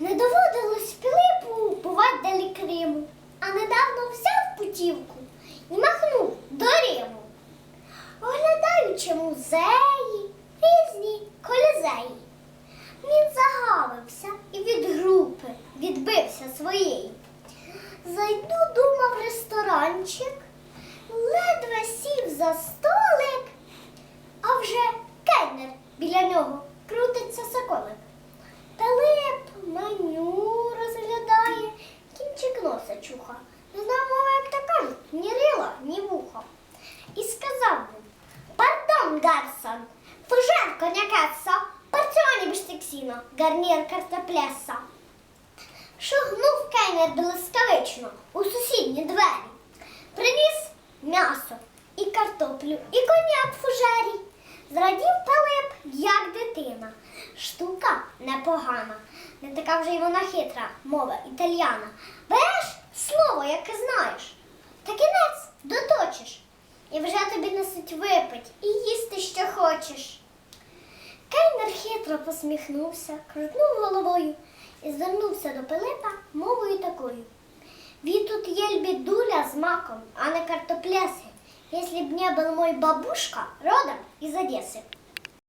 Не доводилось Пилипу бувати далі Криму, а недавно взяв путівку і махнув до Риму. Оглядаючи музеї, різні колізеї, він загавився і від групи відбився своєї. Зайду, думав, ресторанчик, ледве сів за столик, а вже кельнер біля нього крутиться соколик. Пардон, гарсон, фужер конякеса, порціоні біштексіно, гарнір картопляса. Шугнув кейнер блискавично у сусідні двері. Приніс м'ясо і картоплю, і коньяк в фужері. Зрадів Пилип, як дитина. Штука непогана, не така вже й вона хитра, мова італьяна. Береш слово, яке знаєш І вже тобі несуть випить і їсти, що хочеш. Кейнер хитро посміхнувся, крутнув головою і звернувся до Пилипа мовою такою. Ви тут ели бедуля с маком, а не картоплясы, если б не был мой бабушка родом из Одессы.